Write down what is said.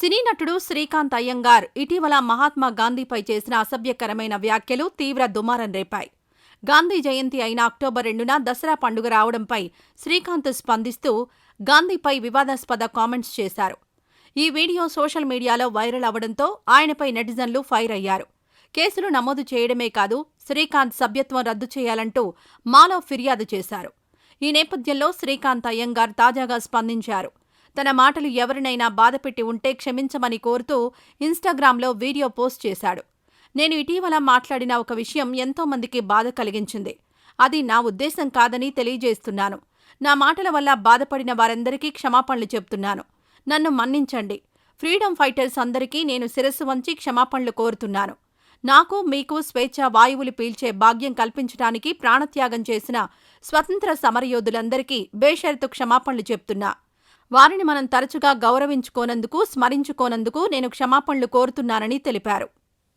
సినీ నటుడు శ్రీకాంత్ అయ్యంగార్ ఇటీవల మహాత్మా గాంధీపై చేసిన అసభ్యకరమైన వ్యాఖ్యలు తీవ్ర దుమారం రేపాయి. గాంధీ జయంతి అయిన అక్టోబర్ రెండున దసరా పండుగ రావడంపై శ్రీకాంత్ స్పందిస్తూ గాంధీపై వివాదాస్పద కామెంట్స్ చేశారు. ఈ వీడియో సోషల్ మీడియాలో వైరల్ అవడంతో ఆయనపై నెటిజన్లు ఫైర్ అయ్యారు. కేసులు నమోదు చేయడమే కాదు శ్రీకాంత్ సభ్యత్వం రద్దు చేయాలంటూ మాలో ఫిర్యాదు చేశారు. ఈ నేపథ్యంలో శ్రీకాంత్ అయ్యంగార్ తాజాగా స్పందించారు. తన మాటలు ఎవరినైనా బాధపెట్టి ఉంటే క్షమించమని కోరుతూ ఇన్స్టాగ్రామ్లో వీడియో పోస్ట్ చేశాడు. నేను ఇటీవల మాట్లాడిన ఒక విషయం ఎంతో మందికి బాధ కలిగించింది. అది నా ఉద్దేశం కాదని తెలియజేస్తున్నాను. నా మాటల వల్ల బాధపడిన వారందరికీ క్షమాపణలు చెప్తున్నాను. నన్ను మన్నించండి. ఫ్రీడమ్ ఫైటర్స్ అందరికీ నేను శిరస్సు వంచి క్షమాపణలు కోరుతున్నాను. నాకు మీకు స్వేచ్ఛ వాయువులు పీల్చే భాగ్యం కల్పించడానికి ప్రాణత్యాగం చేసిన స్వతంత్ర సమరయోధులందరికీ బేషరతు క్షమాపణలు చెప్తున్నా. వారిని మనం తరచుగా గౌరవించుకోనందుకు స్మరించుకోనందుకు నేను క్షమాపణలు కోరుతున్నానని తెలిపారు.